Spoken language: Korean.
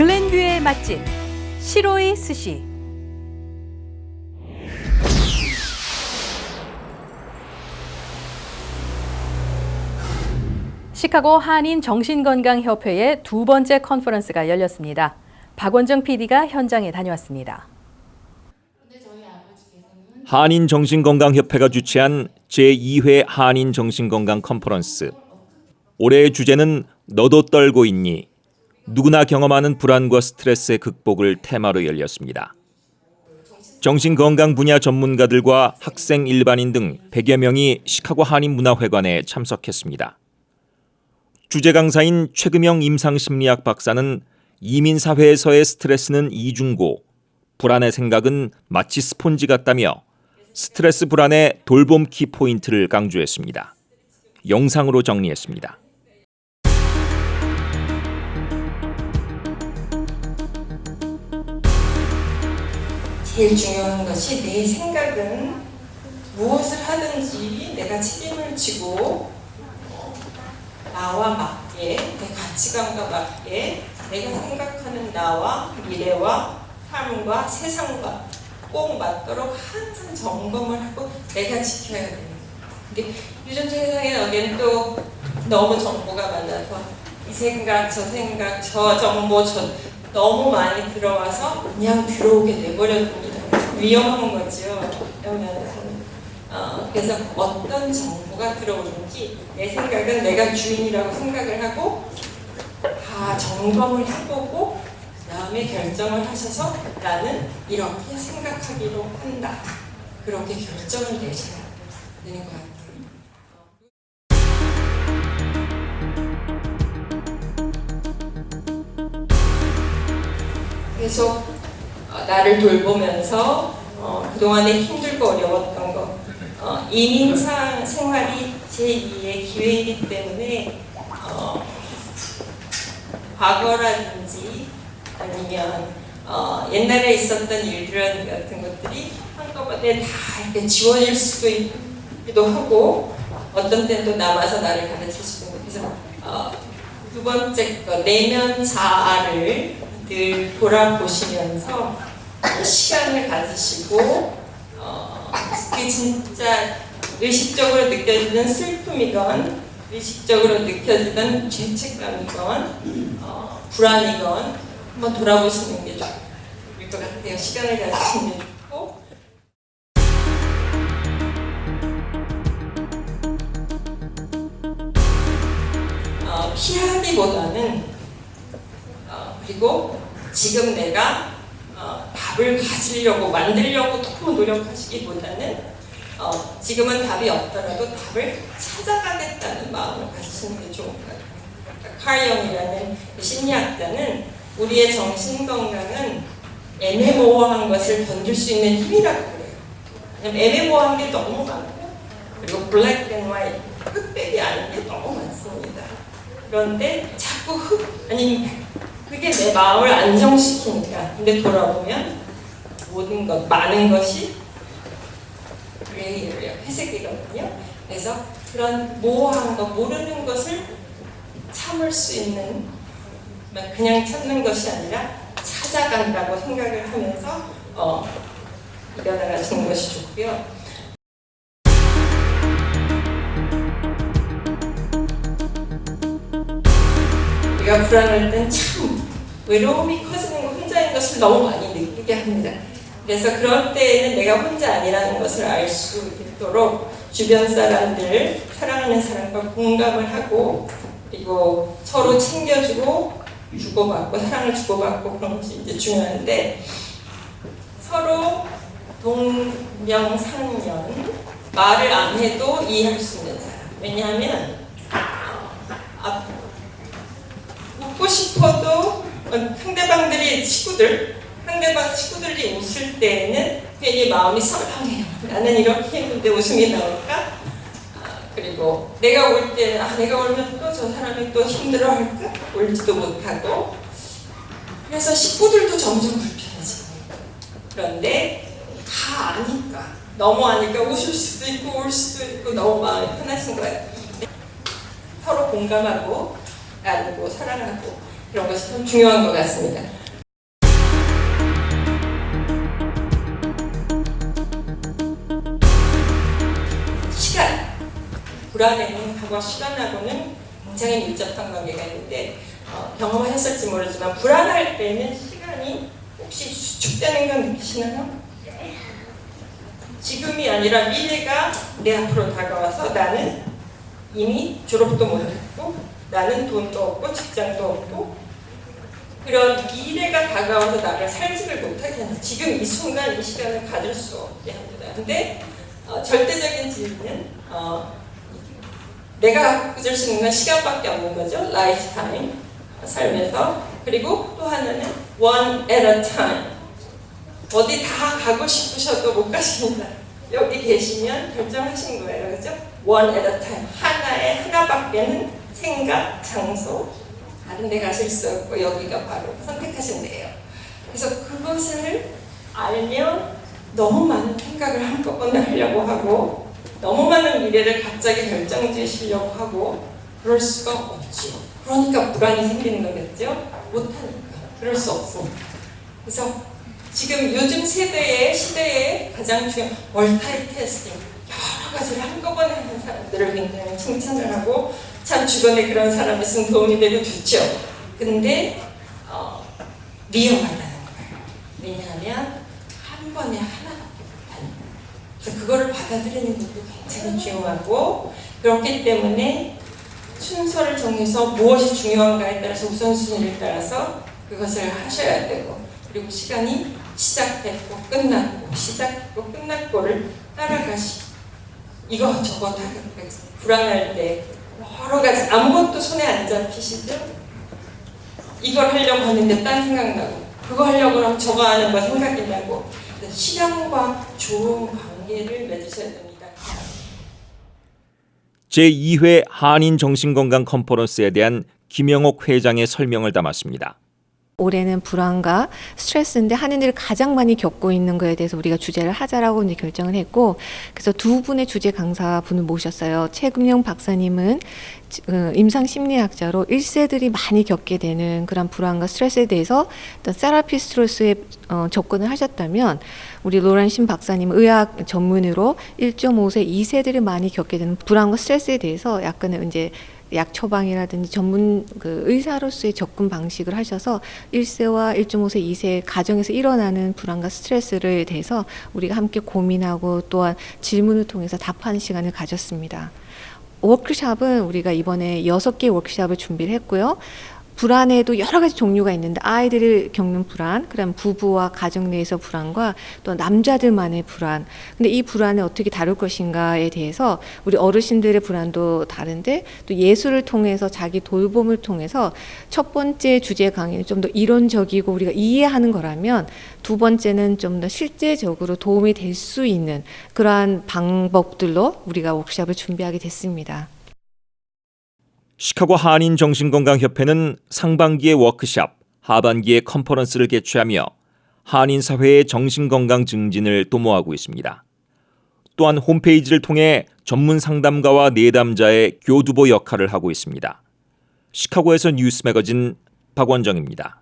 글렌뷰의 맛집 시로이 스시 시카고 한인 정신건강협회의 두 번째 컨퍼런스가 열렸습니다. 박원정 PD가 현장에 다녀왔습니다. 한인 정신건강협회가 주최한 제2회 한인 정신건강 컨퍼런스. 올해의 주제는 너도 떨고 있니? 누구나 경험하는 불안과 스트레스의 극복을 테마로 열렸습니다. 정신건강 분야 전문가들과 학생 일반인 등 100여 명이 시카고 한인문화회관에 참석했습니다. 주제 강사인 최금영 임상심리학 박사는 이민 사회에서의 스트레스는 이중고, 불안의 생각은 마치 스폰지 같다며 스트레스 불안의 돌봄 키 포인트를 강조했습니다. 영상으로 정리했습니다. 제일 중요한 것이 내 생각은 무엇을 하든지 내가 책임을 지고 어, 나와 맞게 내 가치관과 맞게 내가 생각하는 나와 미래와 삶과 세상과 꼭 맞도록 항상 점검을 하고 내가 지켜야 됩니다. 근데 요즘 세상에 여기는 또 너무 정보가 많아서 이 생각 저 생각 저 정보 저 너무 많이 들어와서 그냥 들어오게 내버려둡니다. 위험한 거죠. 그러면서는 어, 그래서 어떤 정보가 들어오는지 내 생각은 내가 주인이라고 생각을 하고 다 점검을 해보고 그 다음에 결정을 하셔서 나는 이렇게 생각하기로 한다. 그렇게 결정을 내셔야 되는 것 같아요. 계속 어, 나를 돌보면서 어, 그동안에 힘들고 어려웠던 것 어, 이민상 생활이 제2의 기회이기 때문에 어, 과거라든지 아니면 어, 옛날에 있었던 일들 같은 것들이 한꺼번에 다 이렇게 지워질 수도 있기도 하고 어떤 때는 또 남아서 나를 가르칠 수도 있고. 그래서 어, 두 번째 거 내면 자아를 늘 돌아보시면서 시간을 가지시고 어, 그게 진짜 의식적으로 느껴지는 슬픔이건 의식적으로 느껴지는 죄책감이건 어, 불안이건 한번 돌아보시는 게 좋을 것 같아요. 시간을 가지시는 게 좋고 어, 피하기보다는 어, 그리고 지금 내가 어, 답을 가지려고 만들려고 너무 노력하시기보다는 어, 지금은 답이 없더라도 답을 찾아가겠다는 마음을 가지시는 게 좋은 것 같아요. 그러니까 카이언이라는 그 심리학자는 우리의 정신 건강은 애매모호한 것을 던질 수 있는 힘이라고 그래요. 왜냐면 애매모호한 게 너무 많고 그리고 블랙 앤 화이트 흑백이 아닌 게 너무 많습니다. 그런데 자꾸 흑 아니 그게 내 마음을 안정시키니까 근데 돌아보면 모든 것 많은 것이 그레이예요 회색이거든요. 그래서 그런 모호한 것 모르는 것을 참을 수 있는 그냥 찾는 것이 아니라 찾아간다고 생각을 하면서 어, 이겨나가시는 것이 좋고요. 우리가 불안할 땐참 외로움이 커지는 거 혼자인 것을 너무 많이 느끼게 합니다. 그래서 그럴 때에는 내가 혼자 아니라는 것을 알 수 있도록 주변 사람들, 사랑하는 사람과 공감을 하고 그리고 서로 챙겨주고 주고받고 사랑을 주고받고 그런 것이 이제 중요한데 서로 동명상련 말을 안 해도 이해할 수 있는 사람 왜냐하면 어, 앞- 웃고 싶어도 상대방들이 친구들 상대방 친구들이 웃을 때에는 괜히 마음이 썰렁해요. 나는 이렇게 했는데 웃음이 나올까? 아, 그리고 내가 울 때는 아 내가 울면 또 저 사람이 또 힘들어 할까? 울지도 못하고 그래서 식구들도 점점 불편해져요. 그런데 다 아니까 너무 아니까 웃을 수도 있고 울 수도 있고 너무 마음이 편하신 거예요. 서로 공감하고 나누고 사랑하고 그런 것이 좀 중요한 것 같습니다. 시간. 불안에는 과거 시간하고는 굉장히 밀접한 관계가 있는데 어, 경험하셨을지 모르지만 불안할 때는 시간이 혹시 수축되는 건 느끼시나요? 지금이 아니라 미래가 내 앞으로 다가와서 나는 이미 졸업도 못했고 나는 돈도 없고 직장도 없고 그런 미래가 다가와서 나를 살지를 못하게 하는 지금 이 순간 이 시간을 가질 수 없게 합니다. 근데 어, 절대적인 진리는 어, 내가 가질 수 있는 건 시간밖에 없는 거죠. 라이프 타임 살면서 그리고 또 하나는 one at a time 어디 다 가고 싶으셔도 못 가십니다. 여기 계시면 결정하신 거예요, 그죠? one at a time 하나에 하나밖에는 생각, 장소 다른 데 가실 수 없고 여기가 바로 선택하신 데예요. 그래서 그것을 알면 너무 많은 생각을 한꺼번에 하려고 하고 너무 많은 미래를 갑자기 결정 지으시려고 하고 그럴 수가 없죠. 그러니까 불안이 생기는 거겠죠. 못하니까 그럴 수 없습니다. 그래서 지금 요즘 세대의 시대에 가장 중요한 멀타이태스팅 여러 가지를 한꺼번에 하는 사람들을 굉장히 칭찬을 하고 참 주변에 그런 사람이 있으면 도움이 되고 좋죠. 근데 어, 위험하다는 거예요. 왜냐하면 한 번에 하나밖에 못하니까. 그래서 그거를 받아들이는 것도 굉장히 중요하고 그렇기 때문에 순서를 정해서 무엇이 중요한가에 따라서 우선순위를 따라서 그것을 하셔야 되고 그리고 시간이 시작됐고 끝났고 시작됐고 끝났고를 따라가시 이거 저거 다 불안할 때 여러 가지 아무것도 손에 안 잡히시죠? 이걸 하려고 하는데 딴 생각나고 그거 하려고 하면 저거 하는 거 생각이 나고 시간과 좋은 관계를 맺으셔야 됩니다. 제2회 한인 정신건강 컨퍼런스에 대한 김영옥 회장의 설명을 담았습니다. 올해는 불안과 스트레스인데 한인들이 가장 많이 겪고 있는 거에 대해서 우리가 주제를 하자라고 이제 결정을 했고 그래서 두 분의 주제 강사 분을 모셨어요. 최금영 박사님은 임상 심리학자로 1세들이 많이 겪게 되는 그런 불안과 스트레스에 대해서 어떤 세라피스트로서의 어, 접근을 하셨다면 우리 로란 신 박사님은 의학 전문으로 1.5세 2세들이 많이 겪게 되는 불안과 스트레스에 대해서 약간의 이제 약 처방이라든지 전문 그 의사로서의 접근 방식을 하셔서 1세와 1.5세, 2세 가정에서 일어나는 불안과 스트레스를 대해서 우리가 함께 고민하고 또한 질문을 통해서 답하는 시간을 가졌습니다. 워크샵은 우리가 이번에 여섯 개 워크샵을 준비를 했고요. 불안에도 여러 가지 종류가 있는데 아이들이 겪는 불안, 그다음 부부와 가정 내에서 불안과 또 남자들만의 불안. 근데 이 불안을 어떻게 다룰 것인가에 대해서 우리 어르신들의 불안도 다른데 또 예술을 통해서 자기 돌봄을 통해서 첫 번째 주제 강의는 좀 더 이론적이고 우리가 이해하는 거라면 두 번째는 좀 더 실제적으로 도움이 될 수 있는 그러한 방법들로 우리가 워크샵을 준비하게 됐습니다. 시카고 한인 정신건강협회는 상반기에 워크샵, 하반기에 컨퍼런스를 개최하며 한인 사회의 정신건강 증진을 도모하고 있습니다. 또한 홈페이지를 통해 전문 상담가와 내담자의 교두보 역할을 하고 있습니다. 시카고에서 뉴스 매거진 박원정입니다.